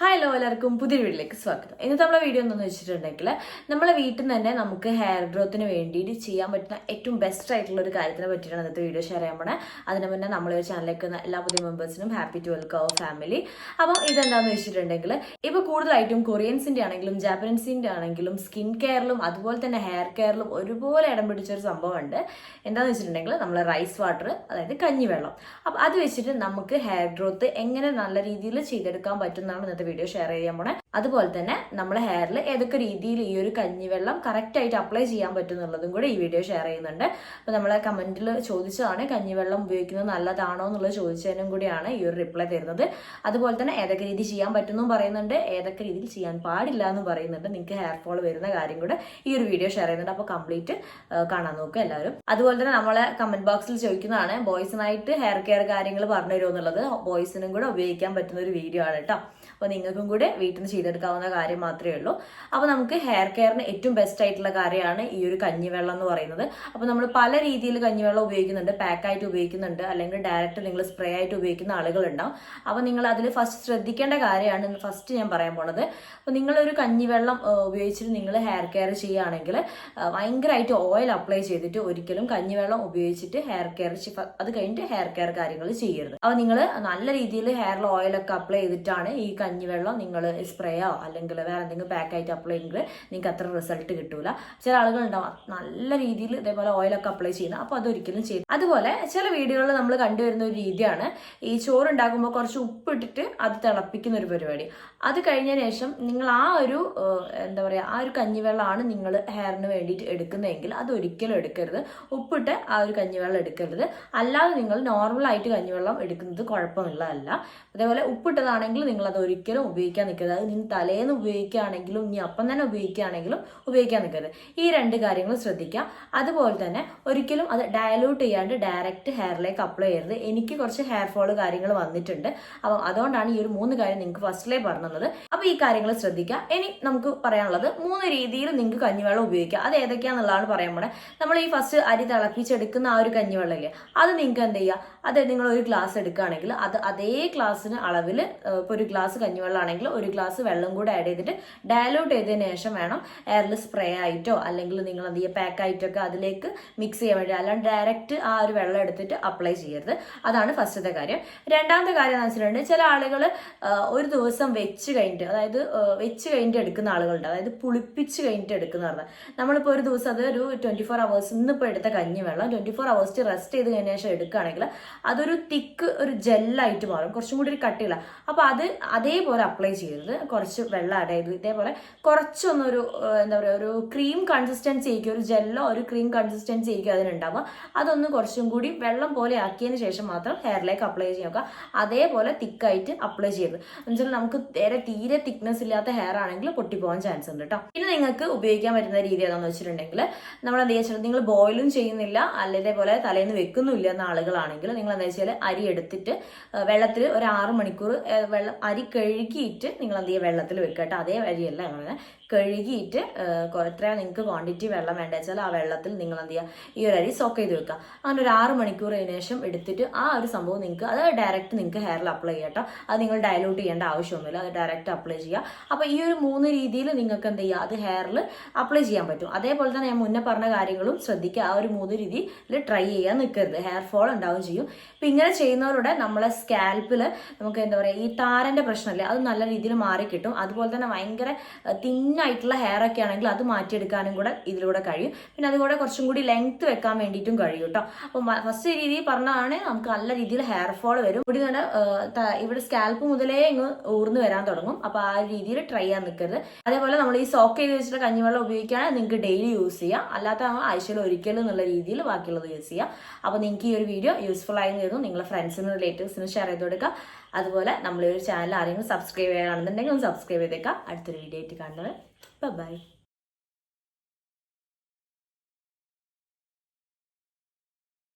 Hi hello എല്ലാവർക്കും പുതിയ വീട്ടിലേക്ക് സ്വാഗതം. ഇന്നത്തെ നമ്മുടെ വീഡിയോ എന്താണെന്ന് വെച്ചിട്ടുണ്ടെങ്കിൽ നമ്മളെ വീട്ടിൽ നിന്ന് തന്നെ നമുക്ക് ഹെയർ ഗ്രോത്തിന് വേണ്ടിയിട്ട് ചെയ്യാൻ പറ്റുന്ന ഏറ്റവും ബെസ്റ്റ് ആയിട്ടുള്ള ഒരു കാര്യത്തിനെ പറ്റിയിട്ടാണ് ഇന്നത്തെ വീഡിയോ ഷെയർ ചെയ്യാൻ പോണേ. അതിന് മുന്നേ നമ്മളെ ചാനലിലേക്ക് എല്ലാ പുതിയ മെമ്പേഴ്സിനും happy to welcome our family അപ്പോൾ ഇതെന്താണെന്ന് വെച്ചിട്ടുണ്ടെങ്കിൽ ഇപ്പോൾ കൂടുതലായിട്ടും കൊറിയൻസിന്റെ ആണെങ്കിലും ജാപ്പനീസിന്റെ ആണെങ്കിലും സ്കിൻ കെയറിലും അതുപോലെ തന്നെ ഹെയർ കെയറിലും ഒരുപോലെ ഇടം പിടിച്ചൊരു സംഭവമുണ്ട്. എന്താണെന്ന് വെച്ചിട്ടുണ്ടെങ്കിൽ നമ്മൾ റൈസ് വാട്ടർ അതായത് കഞ്ഞിവെള്ളം. അപ്പോൾ അത് വെച്ചിട്ട് നമുക്ക് ഹെയർ ഗ്രോത്ത് എങ്ങനെ നല്ല രീതിയിൽ ചെയ്തെടുക്കാൻ പറ്റുന്നതാണ് ഇന്നത്തെ വീഡിയോ ഷെയർ ചെയ്യാൻ പോണേ. അതുപോലെ തന്നെ നമ്മുടെ ഹെയറിൽ ഏതൊക്കെ രീതിയിൽ ഈ ഒരു കഞ്ഞിവെള്ളം കറക്റ്റ് ആയിട്ട് അപ്ലൈ ചെയ്യാൻ പറ്റും എന്നുള്ളതും കൂടെ ഈ വീഡിയോ ഷെയർ ചെയ്യുന്നുണ്ട്. അപ്പോൾ നമ്മളെ കമന്റിൽ ചോദിച്ചതാണ് കഞ്ഞിവെള്ളം ഉപയോഗിക്കുന്നത് നല്ലതാണോ എന്നുള്ളത് ചോദിച്ചതിനും കൂടിയാണ് ഈ ഒരു റിപ്ലൈ തരുന്നത്. അതുപോലെ തന്നെ ഏതൊക്കെ രീതി ചെയ്യാൻ പറ്റുന്നു പറയുന്നുണ്ട്. ഏതൊക്കെ രീതിയിൽ ചെയ്യാൻ പാടില്ല എന്ന് പറയുന്നുണ്ട്. നിങ്ങൾക്ക് ഹെയർ ഫോൾ വരുന്ന കാര്യം കൂടെ ഈ ഒരു വീഡിയോ ഷെയർ ചെയ്യുന്നുണ്ട്. അപ്പോൾ കംപ്ലീറ്റ് കാണാൻ നോക്കുക എല്ലാവരും. അതുപോലെ തന്നെ നമ്മളെ കമന്റ് ബോക്സിൽ ചോദിക്കുന്നതാണ് ബോയ്സിനായിട്ട് ഹെയർ കെയർ കാര്യങ്ങൾ പറഞ്ഞു തരുമോ എന്നുള്ളത് ബോയ്സിനും കൂടെ ഉപയോഗിക്കാൻ പറ്റുന്ന ഒരു വീഡിയോ ആണ് കേട്ടോ. നിങ്ങൾക്കും കൂടെ വീട്ടിൽ നിന്ന് ചെയ്തെടുക്കാവുന്ന കാര്യം മാത്രമേ ഉള്ളൂ. അപ്പോൾ നമുക്ക് ഹെയർ കെയറിന് ഏറ്റവും ബെസ്റ്റ് ആയിട്ടുള്ള കാര്യമാണ് ഈ ഒരു കഞ്ഞിവെള്ളം എന്ന് പറയുന്നത്. അപ്പോൾ നമ്മൾ പല രീതിയിൽ കഞ്ഞിവെള്ളം ഉപയോഗിക്കുന്നുണ്ട്. പാക്കായിട്ട് ഉപയോഗിക്കുന്നുണ്ട്. അല്ലെങ്കിൽ ഡയറക്റ്റ് നിങ്ങൾ സ്പ്രേ ആയിട്ട് ഉപയോഗിക്കുന്ന ആളുകളുണ്ടാവും. അപ്പോൾ നിങ്ങൾ അതിൽ ഫസ്റ്റ് ശ്രദ്ധിക്കേണ്ട കാര്യമാണ് ഫസ്റ്റ് ഞാൻ പറയാൻ പോണത്. അപ്പോൾ നിങ്ങളൊരു കഞ്ഞിവെള്ളം ഉപയോഗിച്ചിട്ട് നിങ്ങൾ ഹെയർ കെയർ ചെയ്യുകയാണെങ്കിൽ ഭയങ്കരമായിട്ട് ഓയിൽ അപ്ലൈ ചെയ്തിട്ട് ഒരിക്കലും കഞ്ഞിവെള്ളം ഉപയോഗിച്ചിട്ട് ഹെയർ കെയർ അത് കഴിഞ്ഞിട്ട് ഹെയർ കെയർ കാര്യങ്ങൾ ചെയ്യരുത്. അപ്പോൾ നിങ്ങൾ നല്ല രീതിയിൽ ഹെയറിൽ ഓയിലൊക്കെ അപ്ലൈ ചെയ്തിട്ടാണ് ഈ കഞ്ഞിവെള്ളം നിങ്ങൾ സ്പ്രേയോ അല്ലെങ്കിൽ വേറെ എന്തെങ്കിലും പാക്കായിട്ട് അപ്ലൈ ചെയ്യുമ്പോൾ നിങ്ങൾക്ക് അത്ര റിസൾട്ട് കിട്ടൂല. ചില ആളുകളുണ്ടാവും നല്ല രീതിയിൽ ഇതേപോലെ ഓയിലൊക്കെ അപ്ലൈ ചെയ്യുന്നത് അപ്പോൾ അതൊരിക്കലും ചെയ്യും അതുപോലെ ചില വീഡിയോകളിൽ നമ്മൾ കണ്ടുവരുന്ന ഒരു രീതിയാണ് ഈ ചോറ് ഉണ്ടാക്കുമ്പോൾ കുറച്ച് ഉപ്പിട്ടിട്ട് അത് തിളപ്പിക്കുന്ന ഒരു പരിപാടി. അത് കഴിഞ്ഞതിന് ശേഷം നിങ്ങൾ ആ ഒരു എന്താ പറയുക ആ ഒരു കഞ്ഞിവെള്ളമാണ് നിങ്ങൾ ഹെയറിന് വേണ്ടിയിട്ട് എടുക്കുന്നതെങ്കിൽ അത് ഒരിക്കലും എടുക്കരുത്. ഉപ്പിട്ട് ആ ഒരു കഞ്ഞിവെള്ളം എടുക്കരുത്. അല്ലാതെ നിങ്ങൾ നോർമലായിട്ട് കഞ്ഞിവെള്ളം എടുക്കുന്നത് കുഴപ്പമുള്ളതല്ല അതേപോലെ ഉപ്പിട്ടതാണെങ്കിൽ നിങ്ങൾ അത് ഒരിക്കലും ഉപയോഗിക്കാൻ നിൽക്കരുത്. അത് നിങ്ങൾ തലേന്ന് ഉപയോഗിക്കുകയാണെങ്കിലും ഇനി അപ്പം തന്നെ ഉപയോഗിക്കുകയാണെങ്കിലും ഉപയോഗിക്കാൻ നിൽക്കരുത്. ഈ രണ്ട് കാര്യങ്ങൾ ശ്രദ്ധിക്കുക. അതുപോലെ തന്നെ ഒരിക്കലും അത് ഡയലൂട്ട് ചെയ്യാണ്ട് ഡയറക്റ്റ് ഹെയറിലേക്ക് അപ്ലൈ ചെയ്യരുത്. എനിക്ക് കുറച്ച് ഹെയർ ഫോൾ കാര്യങ്ങൾ വന്നിട്ടുണ്ട്. അപ്പം അതുകൊണ്ടാണ് ഈ ഒരു മൂന്ന് കാര്യം നിങ്ങൾക്ക് ഫസ്റ്റിലേ പറഞ്ഞത് അപ്പോൾ ഈ കാര്യങ്ങൾ ശ്രദ്ധിക്കുക. ഇനി നമുക്ക് പറയാനുള്ളത് മൂന്ന് രീതിയിൽ നിങ്ങൾക്ക് കഞ്ഞിവെള്ളം ഉപയോഗിക്കാം അത് ഏതൊക്കെയാണെന്നുള്ളതാണ് പറയാൻ പോണേ. നമ്മൾ ഈ ഫസ്റ്റ് അരി തിളപ്പിച്ചെടുക്കുന്ന ആ ഒരു കഞ്ഞിവെള്ളം ഇല്ലേ അത് നിങ്ങൾക്ക് എന്ത് ചെയ്യുക? അത് നിങ്ങൾ ഒരു ഗ്ലാസ് എടുക്കുകയാണെങ്കിൽ അത് അതേ ഗ്ലാസ്സിന് അളവിൽ ഇപ്പോൾ ഒരു ഗ്ലാസ് കഞ്ഞിവെള്ളം ആണെങ്കിൽ ഒരു ഗ്ലാസ് വെള്ളം കൂടെ ആഡ് ചെയ്തിട്ട് ഡയലൂട്ട് ചെയ്തതിന് ശേഷം വേണം എയറിൽ സ്പ്രേ ആയിട്ടോ അല്ലെങ്കിൽ നിങ്ങൾ എന്ത് ചെയ്യുക ആയിട്ടൊക്കെ അതിലേക്ക് മിക്സ് ചെയ്യാൻ വേണ്ടി അല്ലാണ്ട് ഡയറക്റ്റ് ആ ഒരു വെള്ളം എടുത്തിട്ട് അപ്ലൈ ചെയ്യരുത്. അതാണ് ഫസ്റ്റത്തെ കാര്യം. രണ്ടാമത്തെ കാര്യം എന്ന് വെച്ചിട്ടുണ്ടെങ്കിൽ ചില ആളുകൾ ഒരു ദിവസം വെച്ച് കഴിഞ്ഞിട്ട് അതായത് വെച്ച് കഴിഞ്ഞിട്ട് എടുക്കുന്ന ആളുകളുണ്ട്. അതായത് പുളിപ്പിച്ച് കഴിഞ്ഞിട്ട് എടുക്കുന്ന പറഞ്ഞാൽ നമ്മളിപ്പോൾ ഒരു ദിവസം അത് ഒരു ട്വന്റി ഫോർ അവേഴ്സ് ഇന്നിപ്പോൾ എടുത്ത കഞ്ഞി വെള്ളം ട്വന്റി ഫോർ അവേഴ്സ് റെസ്റ്റ് ചെയ്ത് കഴിഞ്ഞ ശേഷം എടുക്കുകയാണെങ്കിൽ അതൊരു തിക്ക് ഒരു ജെല്ലായിട്ട് മാറും. കുറച്ചും കൂടി ഒരു കട്ടിയില്ല അപ്പോൾ അത് അതേപോലെ അപ്ലൈ ചെയ്യരുത്. കുറച്ച് വെള്ളം ആഡ് ചെയ്ത് ഇതേപോലെ കുറച്ചൊന്നൊരു എന്താ പറയുക ഒരു ക്രീം കൺസിസ്റ്റൻസി ആയിരിക്കും. ഒരു ജെല്ലോ ഒരു ക്രീം കൺസിസ്റ്റൻസി ആയിരിക്കും അതിനുണ്ടാവുക. അതൊന്ന് കുറച്ചും കൂടി വെള്ളം പോലെ ആക്കിയതിന് ശേഷം മാത്രം ഹെയറിലേക്ക് അപ്ലൈ ചെയ്യുക അതേപോലെ തിക്കായിട്ട് അപ്ലൈ ചെയ്യരുത്. എന്നുവെച്ചാൽ നമുക്ക് നേരെ തീരെ തിക്നെസ് ഇല്ലാത്ത ഹെയർ ആണെങ്കിൽ പൊട്ടിപ്പോകാൻ ചാൻസ് ഉണ്ട് കേട്ടോ പിന്നെ നിങ്ങൾക്ക് ഉപയോഗിക്കാൻ പറ്റുന്ന രീതി ഏതാണെന്ന് വെച്ചിട്ടുണ്ടെങ്കിൽ നമ്മൾ എന്താ വെച്ചാൽ നിങ്ങൾ ബോയിലും ചെയ്യുന്നില്ല അല്ല ഇതേപോലെ തലേന്ന് വെക്കുന്നില്ല എന്ന ആളുകളാണെങ്കിൽ നിങ്ങൾ എന്താ വെച്ചാൽ അരി എടുത്തിട്ട് വെള്ളത്തിൽ ഒരു ആറ് മണിക്കൂർ വെള്ളം അരി കഴുകിയിട്ട് നിങ്ങൾ എന്ത് ചെയ്യുക? വെള്ളത്തിൽ വെക്കുക കേട്ടോ. അതേ വഴിയല്ല അങ്ങനെ കഴുകിയിട്ട് എത്രയാണ് നിങ്ങൾക്ക് ക്വാണ്ടിറ്റി വെള്ളം വേണ്ട വെച്ചാൽ ആ വെള്ളത്തിൽ നിങ്ങൾ എന്ത് ചെയ്യുക? ഈ ഒരു അരി സോക്ക് ചെയ്ത് വെക്കുക. അങ്ങനെ ഒരു ആറ് മണിക്കൂർ അതിന് ശേഷം എടുത്തിട്ട് ആ ഒരു സംഭവം നിങ്ങൾക്ക് അത് ഡയറക്റ്റ് നിങ്ങൾക്ക് ഹെയറിൽ അപ്ലൈ ചെയ്യാം കേട്ടോ. അത് നിങ്ങൾ ഡയലൂട്ട് ചെയ്യേണ്ട ആവശ്യമൊന്നുമില്ല. അത് ഡയറക്റ്റ് അപ്ലൈ ചെയ്യുക. അപ്പോൾ ഈ ഒരു മൂന്ന് രീതിയിൽ നിങ്ങൾക്ക് എന്ത് ചെയ്യുക? അത് ഹെയറിൽ അപ്ലൈ ചെയ്യാൻ പറ്റും. അതേപോലെ തന്നെ ഞാൻ മുന്നേ പറഞ്ഞ കാര്യങ്ങളും ശ്രദ്ധിക്കുക. ആ ഒരു മൂന്ന് രീതിയിൽ ട്രൈ ചെയ്യാൻ നിൽക്കരുത്. ഹെയർ ഫോൾ ഉണ്ടാവുകയും ചെയ്യും. അപ്പം ഇങ്ങനെ ചെയ്യുന്നവരുടെ നമ്മളെ സ്കാൽപ്പിൽ നമുക്ക് എന്താ പറയുക ഈ താരന്റെ പ്രശ്നമില്ലേ? അത് നല്ല രീതിയിൽ മാറി കിട്ടും. അതുപോലെ തന്നെ ഭയങ്കര തിന്നായിട്ടുള്ള ഹെയർ ഒക്കെ ആണെങ്കിൽ അത് മാറ്റിയെടുക്കാനും കൂടെ ഇതിലൂടെ കഴിയും. പിന്നെ അതുകൂടെ കുറച്ചും കൂടി ലെങ്ത് വെക്കാൻ വേണ്ടിയിട്ടും കഴിയും കേട്ടോ അപ്പോൾ ഫസ്റ്റ് രീതി പറഞ്ഞതാണ് നമുക്ക് നല്ല രീതിയിൽ ഹെയർ ഫോൾ വരും. ഇവിടെ തന്നെ ഇവിടെ സ്കാൽപ്പ് മുതലേ ഇങ്ങ് ഊർന്ന് വരാൻ തുടങ്ങും. അപ്പോൾ ആ രീതിയിൽ ട്രൈ ചെയ്യാൻ നിൽക്കരുത്. അതേപോലെ നമ്മൾ ഈ സോക്ക് ചെയ്ത് വെച്ചിട്ട് കഞ്ഞിവെള്ളം ഉപയോഗിക്കുകയാണെങ്കിൽ നിങ്ങൾക്ക് ഡെയിലി യൂസ് ചെയ്യാം. അല്ലാത്ത ആഴ്ചയിൽ ഒരിക്കലും എന്നുള്ള രീതിയിൽ ബാക്കിയുള്ളത് യൂസ് ചെയ്യാം. അപ്പോൾ നിങ്ങൾക്ക് ഈ ഒരു വീഡിയോ യൂസ്ഫുൾ ആയിരുന്നു നിങ്ങളുടെ നിങ്ങളെ ഫ്രണ്ട്സിനും റിലേറ്റീവ്സിനും ഷെയർ ചെയ്ത് കൊടുക്കുക അതുപോലെ നമ്മൾ ഒരു ചാനൽ ആരെങ്കിലും സബ്സ്ക്രൈബ് ചെയ്യാനാണെന്നുണ്ടെങ്കിൽ ഒന്ന് സബ്സ്ക്രൈബ് ചെയ്തേക്കാം. അടുത്തൊരു വീഡിയോ ആയിട്ട് കാണുന്നത് ബൈ